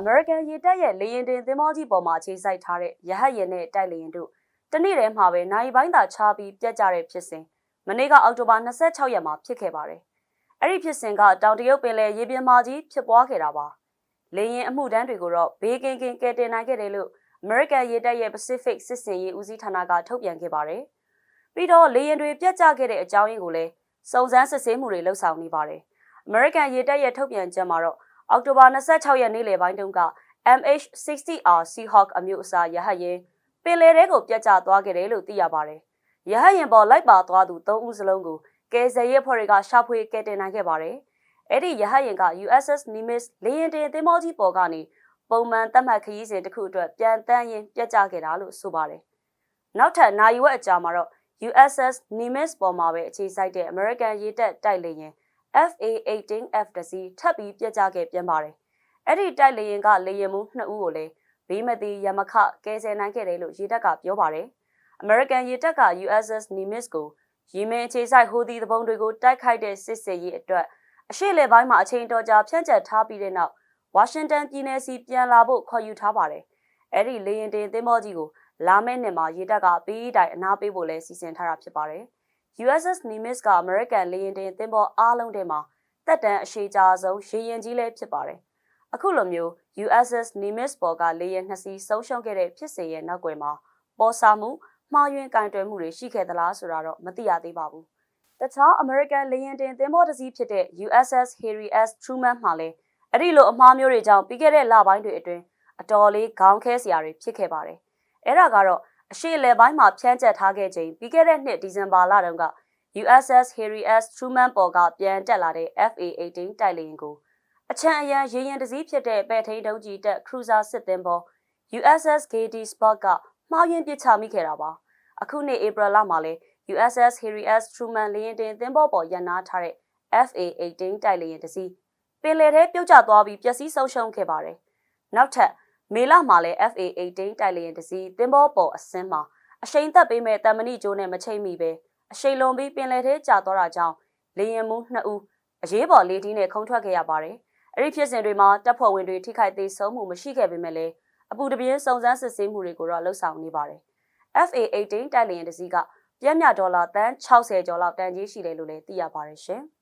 အမေရိကန်ရေတပ်ရဲ့လေယာဉ်တင်သင်္ဘောကြီးပေါ်မှာခြေစိုက်ထားတဲ့ရဟတ်ယာဉ်နဲ့တိုက်လေယာဉ်တို့တနေ့တည်းမှာပဲနိုင်ပိုင်းသာချပြီးပြတ်ကျတဲ့ဖြစ်စဉ်မနေ့ကအောက်တိုဘာ26ရက်မှာဖြစ်ခဲ့ပါတယ်။အဲ့ဒီဖြစ်စဉ်ကတောင်တရုတ်ပင်လယ်ရေပြင်မာကြီးဖြစ်ပွားခဲ့တာပါ။လေယာဉ်အမှုတန်းတွေကိုတော့ဘေးကင်းကင်းကယ်တင်နိုင်ခဲ့တယ်လို့ American ရေတပ်ရဲ့ Pacific စစ်စင်ရေးဦးစီးဌာနကထုတ်ပြန်ခဲ့ပါတယ်။ပြီးတော့လေယာဉ်တွေပြတ်ကျခဲ့တဲ့အကြောင်းရင်းကိုလည်းစုံစမ်းစစ်ဆေးမှုတွေလှုပ်ဆောင်နေပါတယ်။ American ရေတပ်ရဲ့ထုတ်ပြန်ချက်မှာတော့ အောက်တိုဘာ26ရက်နေ့လယ်ပိုင်းတုန်းက MH60R Seahawk အမျိုးအစားရဟတ်ယာဉ်ပင်လယ်ထဲကိုပြတ်ကျသွားခဲ့တယ်လို့သိရပါတယ်။ရဟတ်ယာဉ်ပေါ်လိုက်ပါသွားသူ၃ဦးစလုံးကိုကယ်ဆယ်ရေးအဖွဲ့တွေကရှာဖွေကယ်တင်နိုင်ခဲ့ပါတယ်။အဲ့ဒီရဟတ်ယာဉ်က USS Nimitz လေယာဉ်တင်သင်္ဘောကြီးပေါ်ကနေပုံမှန်သတ်မှတ်ခရီးစဉ်တစ်ခုအတွက်ပြန်တန်းရင်ပြတ်ကျခဲ့တာလို့ဆိုပါတယ်။နောက်ထပ်နိုင်ဝက်အကြာမှာတော့ USS Nimitz ပေါ်မှာပဲအခြေစိုက်တဲ့ American ရေတပ်တိုက်လေယာဉ် FA-18F တစီထပ်ပြီးပြတ်ကျခဲ့ပြန်ပါတယ်။အဲ့ဒီတိုက်လေယာဉ်ကလေယာဉ်မှု2ဦးကိုလည်းဘေးမသိရမခကယ်ဆယ်နိုင်ခဲ့တယ်လို့ရေတပ်ကပြောပါတယ်။ American ရေတပ်က USS Nimitz ကိုယီမင်အခြေစိုက်ဟိုဒီသဘုံတွေကိုတိုက်ခိုက်တဲ့စစ်စေးရေးအတွက်အရှိလေပိုင်းမှာအချိန်တော်ကြာဖြန့်ကျက်ထားပြီးတဲ့နောက်ဝါရှင်တန်ပြည်နယ်စီပြန်လာဖို့ခေါ်ယူထားပါတယ်။အဲ့ဒီလေရင်တင်သင်းမောကြီးကိုလာမယ့်နှစ်မှာရေတပ်ကပေးတိုင်အနာပေးဖို့လဲစီစဉ်ထားတာဖြစ်ပါတယ်။ USS Nimitz က American လေရင်တင်သင်းမောအားလုံးထဲမှာတက်တန်အရှိကြာဆုံးရေရင်ကြီးလည်းဖြစ်ပါတယ်။အခုလိုမျိုး USS Nimitz ပေါ်ကလေယာဉ်နှစ်စီးဆုံးရှုံးခဲ့တဲ့ဖြစ်စဉ်ရဲ့နောက်ွယ်မှာပေါ်စာမှုမှားယွင်းကင်တွယ်မှုတွေရှိခဲ့သလားဆိုတာတော့မသိရသေးပါဘူး။တခြား American လေယာဉ်တင်သင်္ဘောတစ်စီးဖြစ်တဲ့ USS Harry S. Truman မှာလည်းအဲ့ဒီလိုအမှားမျိုးတွေကြောင့်ပြီးခဲ့တဲ့လပိုင်းတွေအတွင်းအတော်လေးခေါင်းခဲစရာတွေဖြစ်ခဲ့ပါတယ်။အဲ့ဒါကတော့ အရှိလေပိုင်းမှာဖြန့်ကျက်ထားခဲ့ချိန်ပြီးခဲ့တဲ့နှစ်ဒီဇင်ဘာလတုန်းက USS Harry S. Truman ပေါ်ကပြန်တက်လာတဲ့ FA-18 တိုက်လေယာဉ်ကိုအချမ်းအရန်ရေရင်တစည်းဖြစ်တဲ့ပဲ့ထိန်တုံးကြီးတက် cruiser စစ်သင်္ဘော USS Gady Spot ကမှားယွင်းပစ်ချမိခဲ့တာပါအခုနှစ်ဧပြီလမှာလဲ USS Harry S Truman လေယာဉ်တင်သင်္ဘောပေါ်ရန်နာထားတဲ့ FA-18 တိုက်လေယာဉ်တစ်စီးပင်လယ်ထဲပြုတ်ကျသွားပြီးပျက်စီးဆုံးရှုံးခဲ့ပါတယ်နောက်ထပ် မေလမှာလဲ FA-18 တိုက်လေယာဉ်တစ်စီးသင်္ဘောပေါ်အစင်းမှာအရှိန်သက်ပေးမဲ့တမဏိကျိုးနဲ့မချိတ်မိပဲအရှိန်လွန်ပြီးပင်လယ်ထဲကျသွားတာကြောင့်လေယာဉ်မှုနှစ်ဦးအရေးပေါ်လေတီးနဲ့ခုန်ထွက်ခဲ့ရပါတယ်အဲ့ဒီဖြစ်စဉ်တွေမှာတပ်ဖွဲ့ဝင်တွေထိခိုက်သေးဆုံးမှုမရှိခဲ့ပေမဲ့လည်းအပူတပြင်းစုံစမ်းစစ်ဆေးမှုတွေကိုတော့လှုပ်ဆောင်နေပါတယ်။ FA18 တိုက်လေယာဉ်တစ်စီးကပြည့်မြဒေါ်လာတန်60ကျော်လောက်တန်ကြီးရှိတယ်လို့လည်းသိရပါတယ်ရှင်။